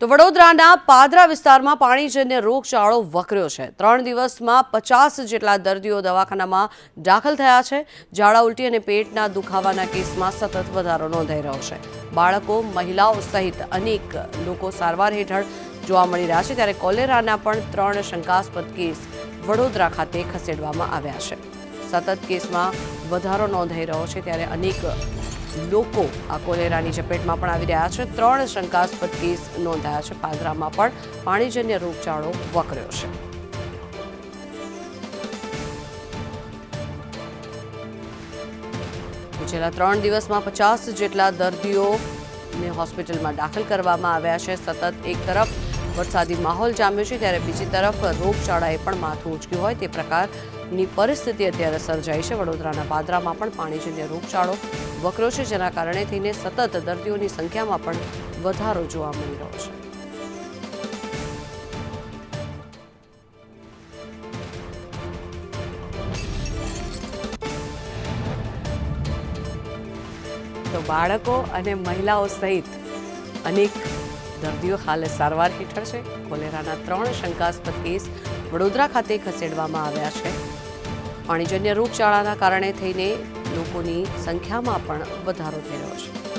તો વડોદરાના પાદરા વિસ્તારમાં પાણીજન્ય રોગચાળો વકર્યો છે. ત્રણ દિવસમાં પચાસ જેટલા દર્દીઓ દવાખાનામાં દાખલ થયા છે. ઝાડા ઉલટી અને પેટના દુખાવાના કેસમાં સતત વધારો નોંધાઈ રહ્યો છે. બાળકો, મહિલાઓ સહિત અનેક લોકો સારવાર હેઠળ જોવા મળી રહ્યા છે. ત્યારે કોલેરાના પણ ત્રણ શંકાસ્પદ કેસ વડોદરા ખાતે ખસેડવામાં આવ્યા છે. સતત કેસમાં વધારો નોંધાઈ રહ્યો છે ત્યારે અનેક લોકો આ કોલેરાની ચપેટમાં પણ આવી રહ્યા છે. ત્રણ શંકાસ્પદ કેસ નોંધાયા છે. પાદરામાં પણ પાણીજન્ય રોગચાળો વકર્યો છે. છેલ્લા ત્રણ દિવસમાં પચાસ જેટલા દર્દીઓને હોસ્પિટલમાં દાખલ કરવામાં આવ્યા છે. સતત એક તરફ વરસાદી માહોલ જામ્યો છે ત્યારે બીજી તરફ રોગચાળાએ પણ માથું ઉચક્યું હોય તે પ્રકારની પરિસ્થિતિ અત્યારે સર્જાઈ છે. વડોદરાના પાદરામાં પણ પાણીજન્ય રોગચાળો વકરો છે, જેના કારણે થઈને સતત દર્દીઓની સંખ્યામાં પણ વધારો જોવા મળી રહ્યો છે. તો બાળકો અને મહિલાઓ સહિત અનેક દર્દીઓ હાલ સારવાર હેઠળ છે. કોલેરાના ત્રણ શંકાસ્પદ કેસ વડોદરા ખાતે ખસેડવામાં આવ્યા છે. પાણીજન્ય રોગચાળાના કારણે થઈને લોકોની સંખ્યામાં પણ વધારો થઈ રહ્યો છે.